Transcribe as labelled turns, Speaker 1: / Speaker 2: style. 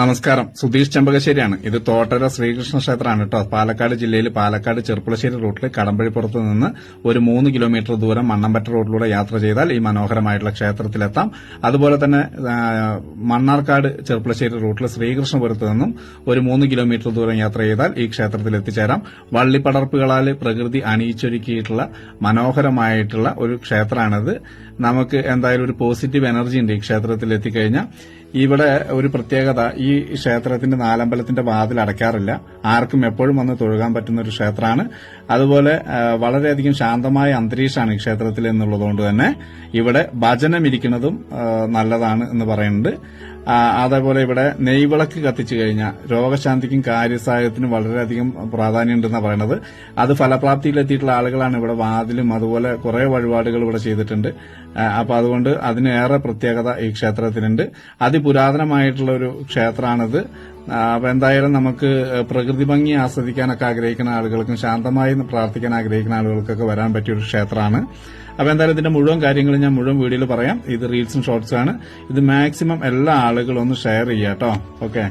Speaker 1: നമസ്കാരം. സുധീഷ് ചെമ്പകശ്ശേരിയാണ്. ഇത് തോട്ടര ശ്രീകൃഷ്ണ ക്ഷേത്രമാണ് കേട്ടോ. പാലക്കാട് ജില്ലയിൽ പാലക്കാട് ചെറുപ്പുളശ്ശേരി റൂട്ടിൽ കടമ്പഴിപ്പുറത്ത് നിന്ന് ഒരു മൂന്ന് കിലോമീറ്റർ ദൂരം മണ്ണമ്പറ്റ റോഡിലൂടെ യാത്ര ചെയ്താൽ ഈ മനോഹരമായിട്ടുള്ള ക്ഷേത്രത്തിലെത്താം. അതുപോലെ തന്നെ മണ്ണാർക്കാട് ചെറുപ്പുളശ്ശേരി റൂട്ടിൽ ശ്രീകൃഷ്ണപുരത്ത് നിന്നും ഒരു മൂന്ന് കിലോമീറ്റർ ദൂരം യാത്ര ചെയ്താൽ ഈ ക്ഷേത്രത്തിൽ എത്തിച്ചേരാം. വള്ളിപ്പടർപ്പുകളാൽ പ്രകൃതി അണിയിച്ചൊരുക്കിയിട്ടുള്ള മനോഹരമായിട്ടുള്ള ഒരു ക്ഷേത്രമാണിത്. നമുക്ക് എന്തായാലും ഒരു പോസിറ്റീവ് എനർജി ഉണ്ട് ഈ ക്ഷേത്രത്തിൽ എത്തിക്കഴിഞ്ഞാൽ. ഇവിടെ ഒരു പ്രത്യേകത ഈ ക്ഷേത്രത്തിന്റെ നാലമ്പലത്തിന്റെ വാതിൽ അടയ്ക്കാറില്ല. ആർക്കും എപ്പോഴും വന്ന് തൊഴുകാൻ പറ്റുന്ന ഒരു ക്ഷേത്രമാണ്. അതുപോലെ വളരെയധികം ശാന്തമായ അന്തരീക്ഷമാണ് ഈ ക്ഷേത്രത്തിൽ എന്നുള്ളതുകൊണ്ട് തന്നെ ഇവിടെ ഭജനം ഇരിക്കുന്നതും നല്ലതാണ് എന്ന് പറയുന്നുണ്ട്. അതേപോലെ ഇവിടെ നെയ്വിളക്ക് കത്തിച്ചു കഴിഞ്ഞാൽ രോഗശാന്തിക്കും കാര്യസാഹചര്യത്തിനും വളരെയധികം പ്രാധാന്യമുണ്ടെന്നാണ് പറയുന്നത്. അത് ഫലപ്രാപ്തിയിലെത്തിയിട്ടുള്ള ആളുകളാണ് ഇവിടെ വാതിലും അതുപോലെ കുറെ വഴിപാടുകൾ ഇവിടെ ചെയ്തിട്ടുണ്ട്. അപ്പൊ അതുകൊണ്ട് അതിനേറെ പ്രത്യേകത ഈ ക്ഷേത്രത്തിനുണ്ട്. അതിപുരാതനമായിട്ടുള്ള ഒരു ക്ഷേത്രമാണിത് അപ്പൊ എന്തായാലും നമുക്ക് പ്രകൃതി ഭംഗി ആസ്വദിക്കാനൊക്കെ ആഗ്രഹിക്കുന്ന ആളുകൾക്കും ശാന്തമായി പ്രാർത്ഥിക്കാൻ ആഗ്രഹിക്കുന്ന ആളുകൾക്കൊക്കെ വരാൻ പറ്റിയ ഒരു ക്ഷേത്രമാണ്. അപ്പൊ എന്തായാലും ഇതിന്റെ മുഴുവൻ കാര്യങ്ങളും ഞാൻ മുഴുവൻ വീഡിയോയിൽ പറയാം. ഇത് റീൽസും ഷോർട്സും ആണ്. ഇത് മാക്സിമം എല്ലാ ആളുകളും ഒന്ന് ഷെയർ ചെയ്യാം കേട്ടോ ഓക്കെ.